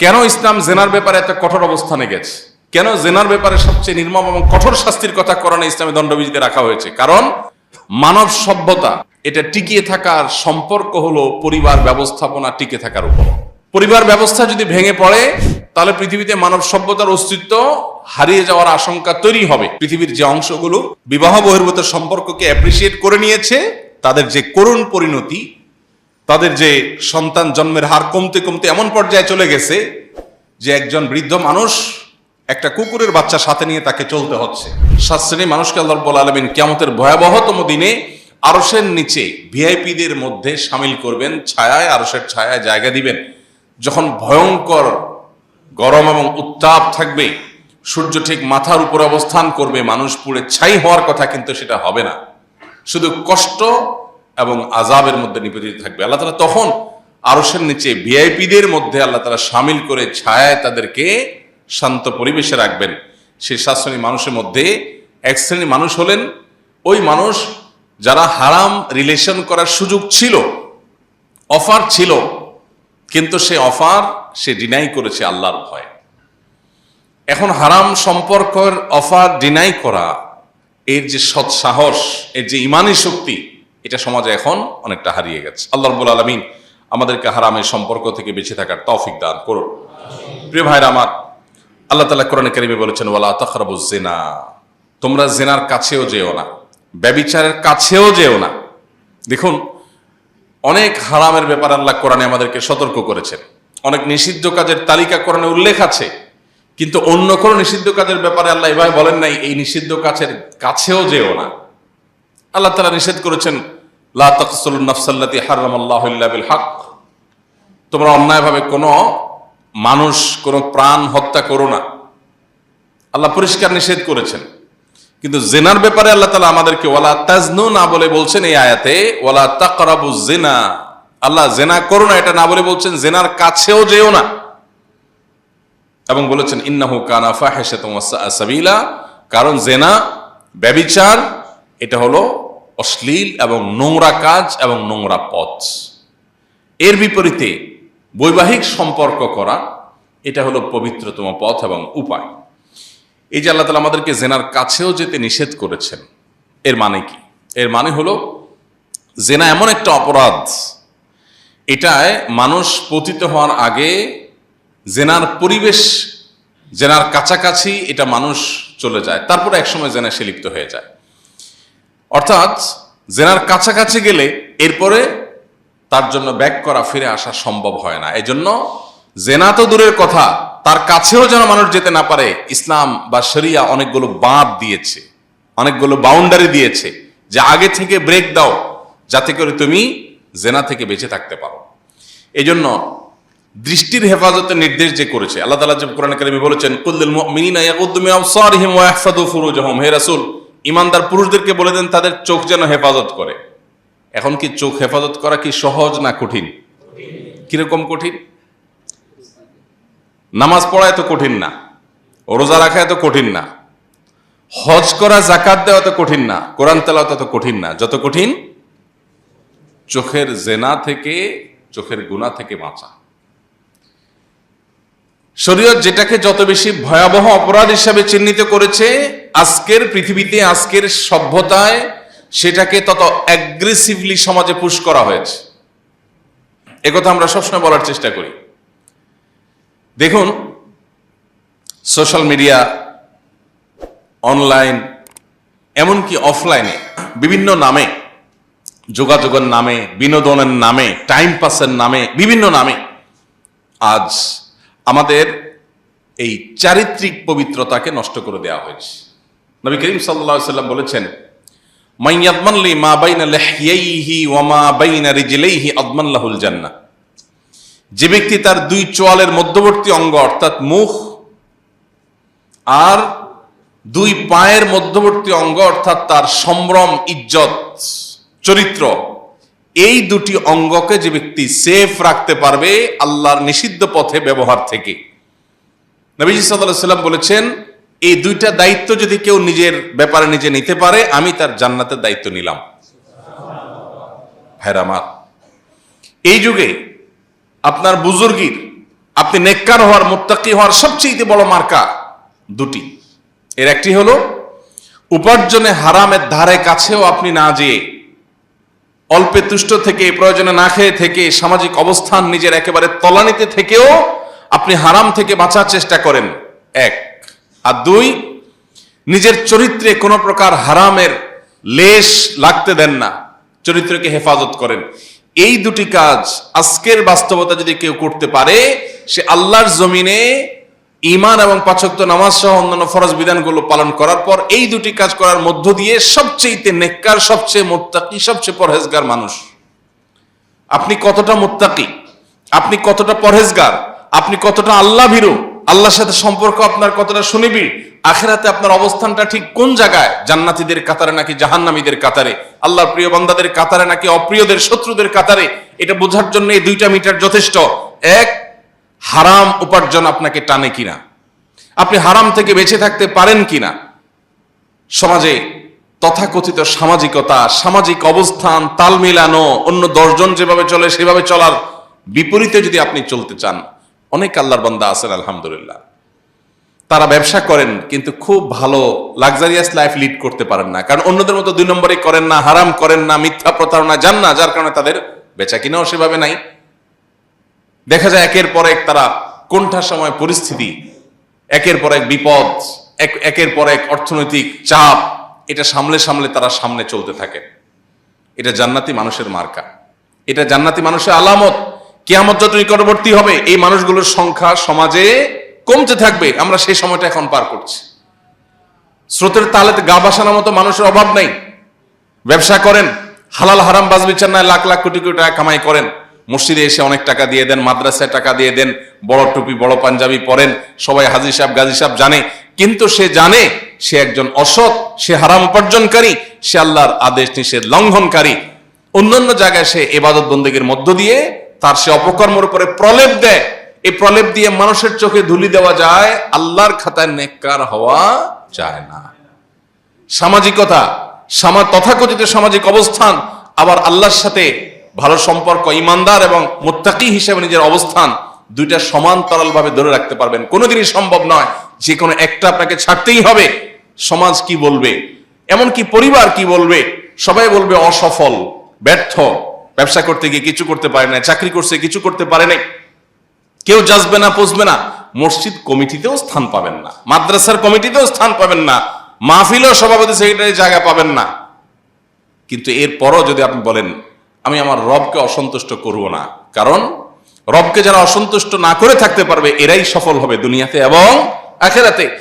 কেন ইসলাম জেনার ব্যাপারে এত কঠোর অবস্থানে গেছে? কেন জেনার ব্যাপারে সবচেয়ে নির্মম এবং কঠোর শাস্তির কথা কোরআনে ইসলামী দণ্ডবিধিতে রাখা হয়েছে? কারণ মানব সভ্যতা, এটা টিকিয়ে থাকার সম্পর্ক হলো পরিবার ব্যবস্থাপনা টিকে থাকার উপর। পরিবার ব্যবস্থা যদি ভেঙে পড়ে, তাহলে পৃথিবীতে মানব সভ্যতার অস্তিত্ব হারিয়ে যাওয়ার আশঙ্কা তৈরি হবে। পৃথিবীর যে অংশগুলো বিবাহ বহির্ভূত সম্পর্ককে অ্যাপ্রিসিয়েট করে নিয়েছে, তাদের যে করুণ পরিণতি তাদের যে সন্তান জন্মের হার কমতে কমতে এমন পর্যায়ে চলে গেছে যে একজন বৃদ্ধ মানুষ একটা কুকুরের বাচ্চা সাথে নিয়ে তাকে চলতে হচ্ছে। সাত শ্রেণি মানুষকে আল্লাহ আলমিন কেমতের ভয়াবহতম দিনে আরসের নিচে ভিআইপিদের মধ্যে সামিল করবেন, ছায়ায় আরসের ছায়ায় জায়গা দিবেন। যখন ভয়ঙ্কর গরম এবং উত্তাপ থাকবে, সূর্য ঠিক মাথার উপর অবস্থান করবে, মানুষ পুড়ে ছাই হওয়ার কথা কিন্তু সেটা হবে না। শুধু কষ্ট এবং আজাবের মধ্যে নিবেদিত থাকবে। আল্লাহ তালা তখন আরসের নিচে ভিআইপিদের মধ্যে আল্লাহ তালা সামিল করে ছায়ায় তাদেরকে শান্ত পরিবেশে রাখবেন। সেই সাত শ্রেণি মানুষের মধ্যে এক শ্রেণি মানুষ হলেন ওই মানুষ যারা হারাম রিলেশন করার সুযোগ ছিল, অফার ছিল, কিন্তু সে অফার সে ডিনাই করেছে আল্লাহর ভয়। এখন হারাম সম্পর্কের অফার ডিনাই করা, এর যে সৎ সাহস এর যে ইমানি শক্তি এটা সমাজে এখন অনেকটা হারিয়ে গেছে। আল্লাহ রবুল আলমিন আমাদেরকে হারামের সম্পর্ক থেকে বেঁচে থাকার তৌফিক দান করুন। প্রিয় ভাইরা আমার, আল্লাহ তালা কোরআন কারিমে বলেছেন, ওয়ালা তখরাবু জেনা। তোমরা জেনার কাছেও যেও না, ব্যবিচারের কাছেও যেও না। দেখুন, অনেক হারামের ব্যাপার আল্লাহ কোরআনে আমাদেরকে সতর্ক করেছেন। অনেক নিষিদ্ধ কাজের তালিকা কোরআনে উল্লেখ আছে, কিন্তু অন্য কোনো নিষিদ্ধ কাজের ব্যাপারে আল্লাহ এভাবে বলেন নাই, এই নিষিদ্ধ কাজের কাছেও যেও না। আল্লাহ তালা নিষেধ করেছেন লা তাকসুল নাফসাল্লাতি হারামাল্লাহ ইল্লা হক। তোমরা অন্যায়ভাবে কোনো মানুষ, কোনো প্রাণ হত্যা করো না। আল্লাহ পরিষ্কার নিষেধ করেছেন। কিন্তু জেনার ব্যাপারে আল্লাহ তালা আমাদেরকে ওয়ালা তাজনু না বলে বলছেন এই আয়াতে, ওয়ালা তাকরাবু জেনা। আল্লাহ জেনা করো না, এটা না বলে বলছেন জেনার কাছেও যেও না। এবং বলেছেন, ইন্নাহু কানা ফাহেশাতুম সাবিলা। কারণ জেনা, ব্যবিচার, এটা হলো অশ্লীল এবং নোংরা কাজ এবং নোংরা পথ। এর বিপরীতে বৈবাহিক সম্পর্ক করা, এটা হলো পবিত্রতম পথ এবং উপায়। এই যে আল্লাহ তালা আমাদেরকে জেনার কাছেও যেতে নিষেধ করেছেন, এর মানে কি? এর মানে হলো, জেনা এমন একটা অপরাধ, এটায় মানুষ পতিত হওয়ার আগে জেনার পরিবেশ, জেনার কাছাকাছি এটা মানুষ চলে যায়। তারপরে একসময় জেনা সে লিপ্ত হয়ে যায়। অর্থাৎ জেনার কাছাকাছি গেলে এরপরে তার জন্য ব্যাক করা, ফিরে আসা সম্ভব হয় না। এজন্য জেনা তো দূরের কথা, তার কাছেও যেন মানুষ যেতে না পারে, ইসলাম বা শরিয়া অনেকগুলো বাঁধ দিয়েছে, অনেকগুলো বাউন্ডারি দিয়েছে যে আগে থেকে ব্রেক দাও, যাতে করে তুমি জেনা থেকে বেঁচে থাকতে পারো। এই জন্য দৃষ্টির হেফাজতের নির্দেশ যে করেছে, আল্লাহ তালা কোরআন কারিমে বলেছেন, কুল্লুল মিন আবসারিহিম ওয়া ইয়াহফাযু ফুরুজাহুম, হে রাসূল ইমানদার পুরুষদেরকে বলে দেন, তাদের চোখ যেন হেফাজত করে। এখন কি চোখ হেফাজত করা কি সহজ না কঠিন? কীরকম কঠিন? নামাজ পড়া এত কঠিন না, রোজা রাখা এত কঠিন না, হজ করা জাকাত দেওয়া এত কঠিন না, কোরআন তেলাওয়াত তত কঠিন না। যত কঠিন, চোখের জেনা থেকে, চোখের গুণা থেকে বাঁচা। শরীয়ত যেটাকে যত বেশি ভয়াবহ অপরাধ হিসাবে চিহ্নিত করেছে আজকের পৃথিবীতে আজকের সভ্যতায় সেটাকে তত অ্যাগ্রেসিভলি সমাজে পুশ করা হয়েছে। একথা আমরা সবসময় বলার চেষ্টা করি। দেখুন সোশ্যাল মিডিয়া অনলাইন এমনকি অফলাইনে বিভিন্ন নামে, যোগাযোগের নামে, বিনোদনের নামে টাইম পাসের নামে, বিভিন্ন নামে আজ আমাদের এই চারিত্রিক পবিত্রতাকে নষ্ট করে দেওয়া হয়েছে। নবী করিম সাল্লা সাল্লাম বলেছেন মাইয়াদমানলি মা বাইনা লেহিয়াইহি ওয়া বাইনা রিজলাইহি আদমান লাহুল জান্নাহ। যে ব্যক্তি তার দুই চোয়ালের মধ্যবর্তী অঙ্গ, অর্থাৎ মুখ, আর দুই পায়ের মধ্যবর্তী অঙ্গ, অর্থাৎ তার সম্ভ্রম, ইজ্জত, চরিত্র, এই দুটি অঙ্গকে যে ব্যক্তি সেফ রাখতে পারবে আল্লাহর নিষিদ্ধ পথে ব্যবহার থেকে। নবীজি সাল্লাহ সাল্লাম বলেছেন এই দুইটা দায়িত্ব যদি কেউ নিজের ব্যাপারে নিজে নিতে পারে, আমি তার জান্নাতের দায়িত্ব নিলাম। ভাইরামার এই যুগে আপনার বুজুর্গির, আপনি নেককার হওয়ার, মোত্তাকি হওয়ার সবচেয়ে বড় মার্কা দুটি। এর একটি হলো, উপার্জনে হারামের ধারে কাছেও আপনি না যেয়ে, অল্পে তুষ্ট থেকে প্রয়োজনে না খেয়ে থেকে, সামাজিক অবস্থান নিজের একেবারে তলানিতে থেকেও আপনি হারাম থেকে বাঁচার চেষ্টা করেন। এক আর দুই, নিজের চরিত্রে কোনো প্রকার হারামের লেশ লাগতে দেন না, চরিত্রকে হেফাজত করেন। এই দুটি কাজ আজকের বাস্তবতা যদি কেউ করতে পারে, সে আল্লাহর জমিনে ইমান এবং পাচক্ত নামাজ সহ অন্যান্য ফরজ বিধানগুলো পালন করার পর এই দুটি কাজ করার মধ্য দিয়ে সবচেয়ে নেককার, সবচেয়ে মোত্তাকি, সবচেয়ে পরহেজগার মানুষ। আপনি কতটা মোত্তাকি? আপনি কতটা পরহেজগার? আপনি কতটা আল্লাহ ভীরু আল্লাহর সাথে সম্পর্ক আপনার কতটা শুনিবি আখেরাতে আপনার অবস্থানটা ঠিক কোন জায়গায়? জান্নাতীদের কাতারে নাকি জাহান্নামীদের কাতারে? আল্লাহর প্রিয় বান্দাদের কাতারে নাকি অপ্রিয়দের শত্রুদের কাতারে? এটা বোঝার জন্য এই দুইটা মিটার যথেষ্ট। এক, হারাম উপার্জন আপনাকে টানে কিনা? আপনি হারাম থেকে বেঁচে থাকতে পারেন কিনা? সমাজে তথাকথিত সামাজিকতা, সামাজিক অবস্থান, তাল মিলানো, অন্য দশজন যেভাবে চলে সেভাবে চলার বিপরীতে যদি আপনি চলতে চান অনেক আল্লাহর বান্দা আছেন, আলহামদুলিল্লাহ। তারা ব্যবসা করেন, কিন্তু খুব ভালো লাক্সারিয়াস লাইফ লিড করতে পারেন না। কারণ অন্যদের মতো দুই নম্বরে করেন না, হারাম করেন না, মিথ্যা প্রতারণা যান না, যার কারণে তাদের বেচা কিনাও সেভাবে নাই। দেখা যায় একের পর এক তারা কোনটার সময় পরিস্থিতি, একের পর এক বিপদ, এক- একের পর এক অর্থনৈতিক চাপ, এটা সামলে সামলে তারা সামনে চলতে থাকে। এটা জান্নাতি মানুষের মার্কা। এটা জান্নাতি মানুষের আলামত। কেয়ামত যত নিকটবর্তী হবে, এই মানুষগুলোর সংখ্যা সমাজে কমতে থাকবে। আমরা সেই সময়টা এখন পার করছি। স্রোতের তালেতে গা বাসানোর মতো মানুষের অভাব নেই। ব্যবসা করেন, হালাল হারাম বাজ বিচার নাই লাখ লাখ কোটি কোটি টাকা কামাই করেন। মসজিদে এসে অনেক টাকা দিয়ে দেন, মাদ্রাসায় টাকা দিয়ে দেন, বড় টুপি, বড় পাঞ্জাবি পরেন, সবাই হাজি সাহেব, গাজী সাহেব জানে। কিন্তু সে জানে, সে একজন অসৎ, সে হারাম উপার্জনকারী, সে আল্লাহর আদেশ নিষেধ লঙ্ঘনকারী। অন্যান্য জায়গায় সে এবাদত বন্দীগীর মধ্য দিয়ে তার সে অপকর্মের উপরে প্রলেপ দেয়। এই প্রলেপ দিয়ে মানুষের চোখে ধুলি দেওয়া যায়, আল্লাহর খাতায় নেককার হওয়া যায় না। সামাজিকতা, সামা, তথাকথিত সামাজিক অবস্থান, আবার আল্লাহর সাথে ভালো সম্পর্ক, ইমানদার এবং মুত্তাকি হিসেবে নিজের অবস্থান, দুইটা সমান্তরালভাবে ধরে রাখতে পারবেন। কোনোদিনই সম্ভব নয় যে কোনো একটা আপনাকে ছাড়তেই হবে। সমাজ কি বলবে? এমনকি পরিবার কি বলবে? সবাই বলবে অসফল, ব্যর্থ। ব্যবসা করতে গিয়ে কিছু করতে পারে না চাকরি করছে, কিছু করতে পারে নাই। কেউ যাসবে না, পুষবে না। মসজিদ কমিটিতেও স্থান পাবেন না। মাদ্রাসার কমিটিতেও স্থান পাবেন না। মাহফিলও সভাপতি, সেক্রেটারি জায়গা পাবেন না। কিন্তু এরপরও যদি আপনি বলেন, আমি আমার রবকে অসন্তুষ্ট করব না। কারণ, রবকে যারা অসন্তুষ্ট না করে থাকতে পারবে, এরাই সফল হবে দুনিয়াতে এবং আখেরাতে।